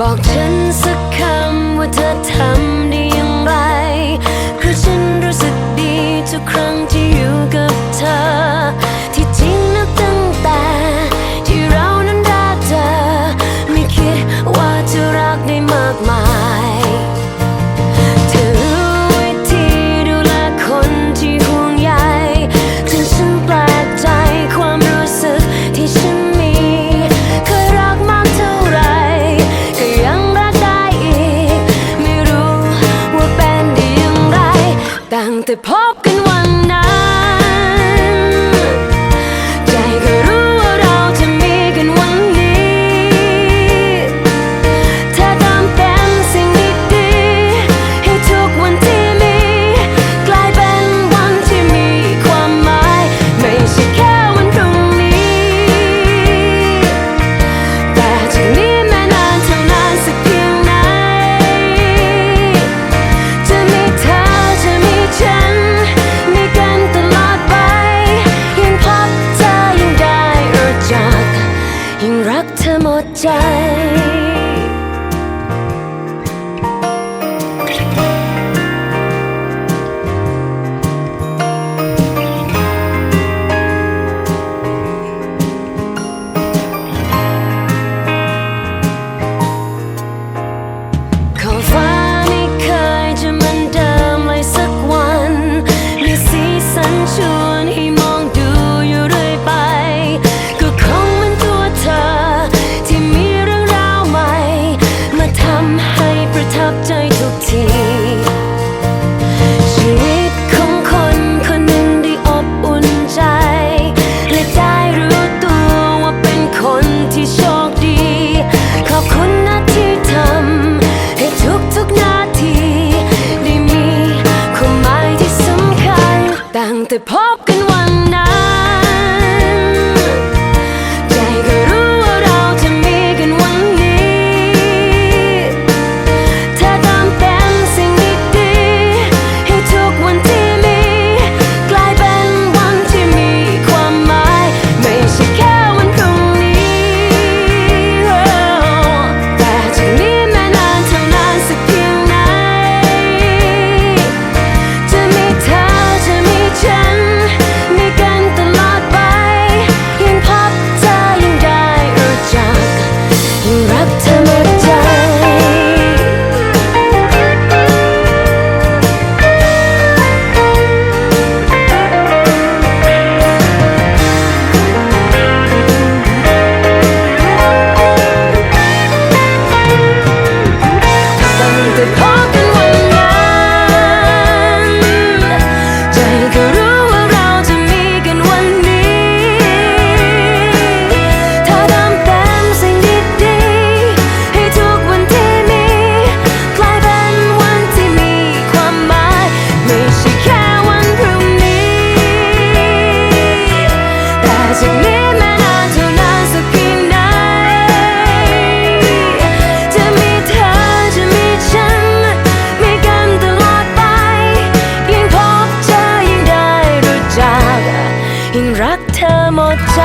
บอกฉันสักคำว่าเธอทำ 家 แต่พบกันวันนั้น ยิ่งรักเธอหมดใจ